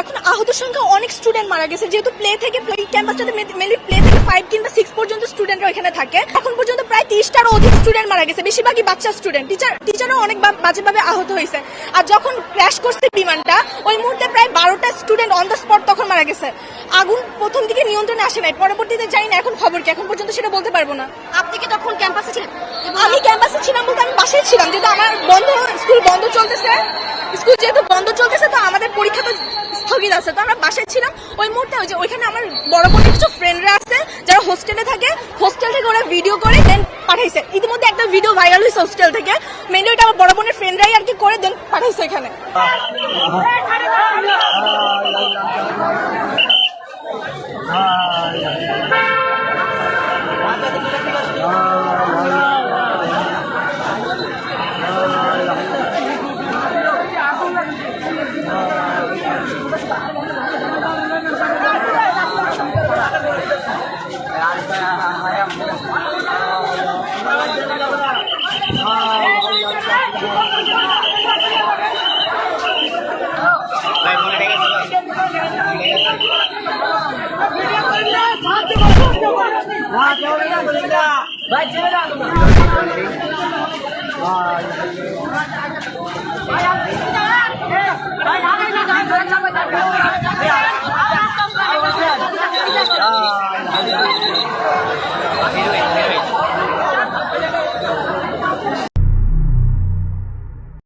এখন আহত সংখ্যা অনেক স্টুডেন্ট মারা গেছে। যেহেতু প্লে থেকে ক্যাম্পাসটাতে মেনলি প্লে থেকে ফাইভ কিংবা সিক্স পর্যন্ত স্টুডেন্টরা এখানে থাকে। এখন পর্যন্ত প্রায় তিরিশটার অধিক স্টুডেন্ট মারা গেছে। বেশিরভাগই বাচ্চা স্টুডেন্ট টিচার টিচারও অনেক বাজেভাবে আহত হয়েছে। আর যখন ক্র্যাশ করছে বিমানটা ওই মুহূর্তে প্রায় বারোটা স্টুডেন্ট অন দ্য স্পট তখন মারা গেছে। আগুন প্রথম দিকে নিয়ন্ত্রণে আসে নাই। পরবর্তীতে জানি না এখন খবর কি। এখন পর্যন্ত সেটা বলতে পারব না। আপনি কি তখন ক্যাম্পাসে ছিলেন? আমি ক্যাম্পাসে ছিলাম বলতে আমি বাসায় ছিলাম। যেহেতু আমার বন্ধ স্কুল বন্ধ চলতেছে। স্কুল যেহেতু বন্ধ চলতেছে স্থগিত আছে তো আমরা বাসায় ছিলাম ওই মুহূর্তে ওই যে ওইখানে আমার বড় বোনের কিছু ফ্রেন্ডরা আছে যারা হোস্টেলে থাকে হোস্টেল থেকে ওরা ভিডিও করে দেন পাঠাইছে ইতিমধ্যে একটা ভিডিও ভাইরাল হয়েছে হোস্টেল থেকে মেনলি ওইটা আমার বড় বোনের ফ্রেন্ডরাই আর কি করে দেন পাঠাইছে এখানে भाई